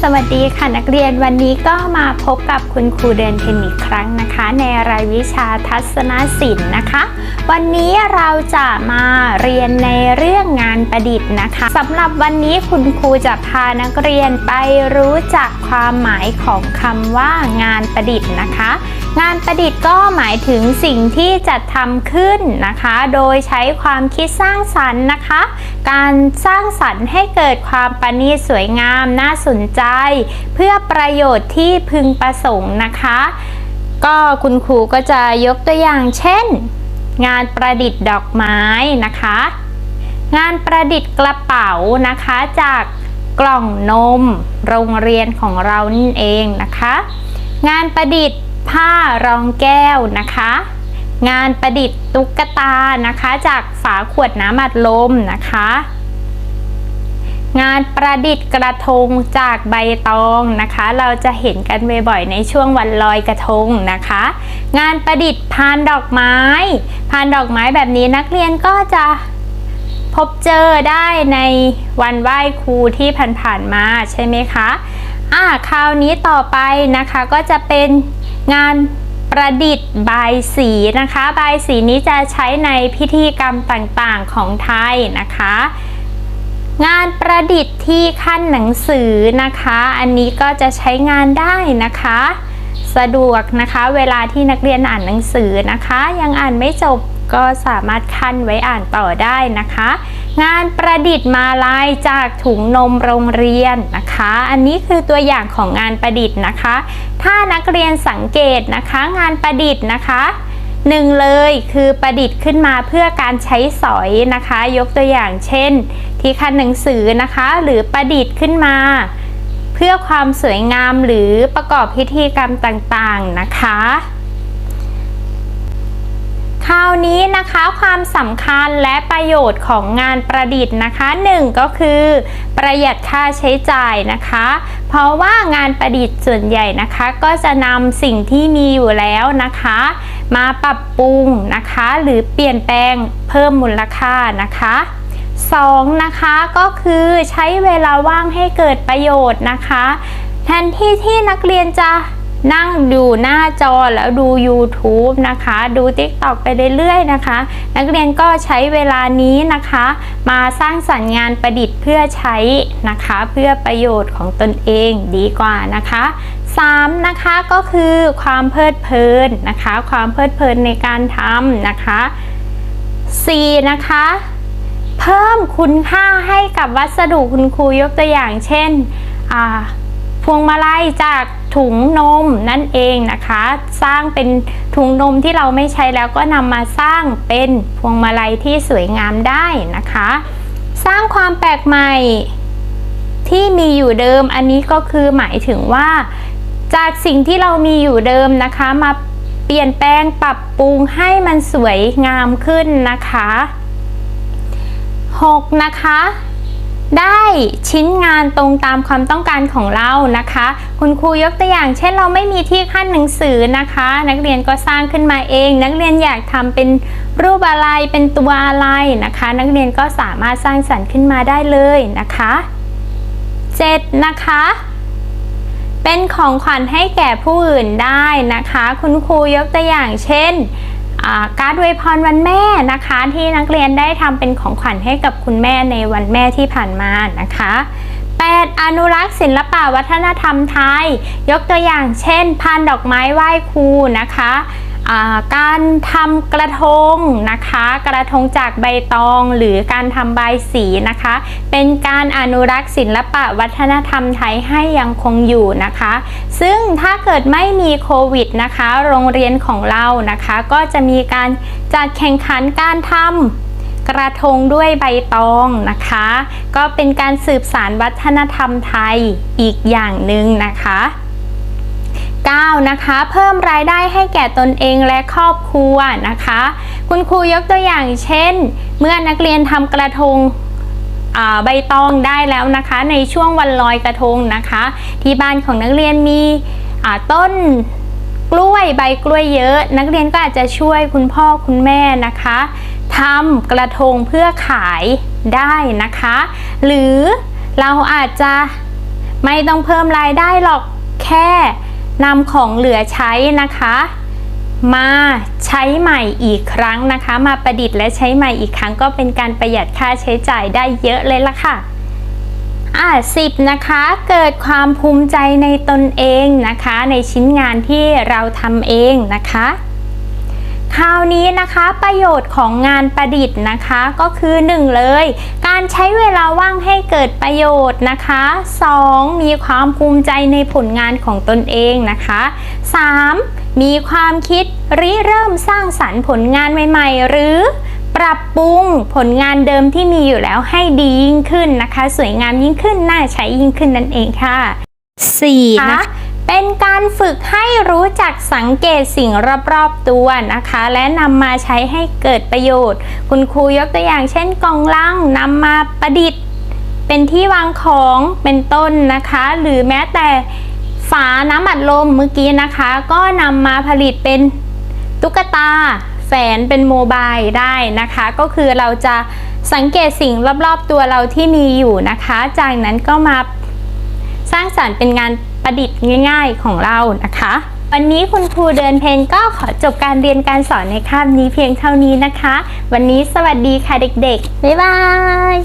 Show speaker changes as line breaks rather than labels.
สวัสดีค่ะนักเรียนวันนี้ก็มาพบกับคุณครูเดินเทนอีกครั้งนะคะ ในรายวิชาทัศนศิลป์นะคะ วันนี้เราจะมาเรียนในเรื่องงานประดิษฐ์นะคะสำหรับวันนี้คุณครูจะพานักเรียนไปรู้จักความหมายของคำว่างานประดิษฐ์นะคะ งานประดิษฐ์ก็หมายถึงสิ่งที่จัดทำขึ้นนะคะ โดยใช้ความคิดสร้างสรรค์นะคะ การสร้างสรรค์ให้เกิดความประณีตสวยงามน่าสนใจ เพื่อประโยชน์ที่พึงประสงค์นะคะ ก็คุณครูก็จะยกตัวอย่างเช่น งานประดิษฐ์ดอกไม้นะคะ งานประดิษฐ์กระเป๋านะคะจากกล่องนม โรงเรียนของเรานั่นเองนะคะ งานประดิษฐ์ ผ้ารองแก้วนะคะ งานประดิษฐ์ตุ๊กตานะคะ จากฝาขวดน้ำอัดลมนะคะ งานประดิษฐ์กระทงจากใบตองนะคะ เราจะเห็นกันบ่อยๆในช่วงวันลอยกระทงนะคะ งานประดิษฐ์พานดอกไม้พานดอกไม้แบบนี้นักเรียนก็จะพบเจอได้ในวันไหว้ครูที่ผ่านๆมาใช่ไหมคะอ่าคราวนี้ต่อไปนะคะก็จะเป็น งานประดิษฐ์บายสีนะคะ บายสีนี้จะใช้ในพิธีกรรมต่างๆของไทยนะคะ งานประดิษฐ์ที่ขั้นหนังสือนะคะ อันนี้ก็จะใช้งานได้นะคะ สะดวกนะคะ เวลาที่นักเรียนอ่านหนังสือนะคะ ยังอ่านไม่จบก็สามารถขั้นไว้อ่านต่อได้นะคะ งานประดิษฐ์มาลายจากถุงนมโรงเรียนนะคะ อันนี้คือตัวอย่างของงานประดิษฐ์นะคะ ถ้านักเรียนสังเกตนะคะงานประดิษฐ์นะคะหนึ่งเลยคือประดิษฐ์ขึ้นมาเพื่อการใช้สอยนะคะ ยกตัวอย่างเช่น ที่คันหนังสือนะคะ หรือประดิษฐ์ขึ้นมา เพื่อความสวยงามหรือประกอบพิธีกรรมต่างๆนะคะ คราวนี้นะคะความสำคัญและประโยชน์ของงานประดิษฐ์นะคะหนึ่งก็คือ ประหยัดค่าใช้จ่ายนะคะ เพราะว่างานประดิษฐ์ส่วนใหญ่นะคะ ก็จะนำสิ่งที่มีอยู่แล้วนะคะ มาปรับปรุงนะคะ หรือเปลี่ยนแปลงเพิ่มมูลค่านะคะสองนะคะก็คือใช้เวลาว่างให้เกิดประโยชน์นะคะ แทนที่ที่นักเรียนจะ นั่งดูหน้าจอแล้วดู YouTube นะคะ ดู TikTok ไปเรื่อยๆนะคะ นักเรียนก็ใช้เวลานี้นะคะ มาสร้างสรรค์งานประดิษฐ์เพื่อใช้นะคะ เพื่อประโยชน์ของตนเองดีกว่านะคะ3นะคะก็คือความเพลิดเพลินนะคะ ความเพลิดเพลินในการทำนะคะ4นะคะ เพิ่มคุณค่าให้กับวัสดุคุณครูยกตัวอย่างเช่นอ่า พวงมาลัยจากถุงนมนั่นเองนะคะ สร้างเป็นถุงนมที่เราไม่ใช้แล้วก็นำมาสร้างเป็นพวงมาลัยที่สวยงามได้นะคะ สร้างความแปลกใหม่ที่มีอยู่เดิมอันนี้ก็คือหมายถึงว่า จากสิ่งที่เรามีอยู่เดิมนะคะมาเปลี่ยนแปลงปรับปรุงให้มันสวยงามขึ้นนะคะ 6. นะคะ ได้ชิ้นงานตรงตามความต้องการของเรานะคะ คุณครูยกตัวอย่าง เช่นเราไม่มีที่ขั้นหนังสือนะคะ นักเรียนก็สร้างขึ้นมาเอง นักเรียนอยากทำเป็นรูปอะไรเป็นตัวอะไรนะคะ นักเรียนก็สามารถสร้างสรรค์ขึ้นมาได้เลยนะคะ 7. นะคะเป็นของขวัญให้แก่ผู้อื่นได้นะคะ คุณครูยกตัวอย่างเช่น การ์ดอวยพรวันแม่นะคะ ที่นักเรียนได้ทำเป็นของขวัญให้กับคุณแม่ในวันแม่ที่ผ่านมานะคะ 8. อนุรักษ์ศิลปะวัฒนธรรมไทย ยกตัวอย่างเช่นพานดอกไม้ไหว้ครูนะคะ การทำกระทงนะคะ กระทงจากใบตองหรือการทำใบสีนะคะ เป็นการอนุรักษ์ศิลปะวัฒนธรรมไทยให้ยังคงอยู่นะคะ ซึ่งถ้าเกิดไม่มีโควิดนะคะ โรงเรียนของเรานะคะ ก็จะมีการจัดแข่งขันการทำกระทงด้วยใบตองนะคะ ก็เป็นการสืบสารวัฒนธรรมไทยอีกอย่างหนึ่งนะคะ 9. นะคะ เพิ่มรายได้ให้แก่ตนเองและครอบครัวนะคะ คุณครูยกตัวอย่างเช่น เมื่อนักเรียนทำกระทงใบตองได้แล้วนะคะ ในช่วงวันลอยกระทงนะคะ ที่บ้านของนักเรียนมีต้นกกล้วยใบกล้วยเยอะ นักเรียนก็อาจจะช่วยคุณพ่อคุณแม่นะคะทำกระทงเพื่อขายได้นะคะ หรือเราอาจจะไม่ต้องเพิ่มรายได้หรอกแค่ นำของเหลือใช้นะคะ มาใช้ใหม่อีกครั้งนะคะ มาประดิษฐ์และใช้ใหม่อีกครั้ง ก็เป็นการประหยัดค่าใช้จ่ายได้เยอะเลยล่ะค่ะอ่าสิบนะคะเกิดความภูมิใจในตนเองนะคะ ในชิ้นงานที่เราทำเองนะคะ คราวนี้นะคะประโยชน์ของงานประดิษฐ์นะคะก็คือ1เลย การใช้เวลาว่างให้เกิดประโยชน์นะคะ 2. มีความภูมิใจในผลงานของตนเองนะคะ 3. มีความคิดริเริ่มสร้างสรรค์ผลงานใหม่ ๆ หรือปรับปรุงผลงานเดิมที่มีอยู่แล้วให้ดียิ่งขึ้นนะคะ สวยงามยิ่งขึ้นน่าใช้ยิ่งขึ้นนั่นเองค่ะ 4. นะ เป็นการฝึกให้รู้จักสังเกตสิ่งรอบๆตัวนะคะ และนำมาใช้ให้เกิดประโยชน์ คุณครูยกตัวอย่างเช่นกองลังนำมาประดิษฐ์ เป็นที่วางของเป็นต้นนะคะ หรือแม้แต่ฝาน้ำอัดลมเมื่อกี้นะคะ ก็นำมาผลิตเป็นตุ๊กตาแฝนเป็นโมบายได้นะคะ ก็คือเราจะสังเกตสิ่งรอบๆตัวเราที่มีอยู่นะคะ จากนั้นก็มา สร้างสรรค์เป็นงานประดิษฐ์ง่ายๆของเรานะคะ วันนี้คุณครูเดินเพนก็ขอจบการเรียนการสอนในคาบนี้เพียงเท่านี้นะคะ วันนี้สวัสดีค่ะเด็กๆ บ๊ายบาย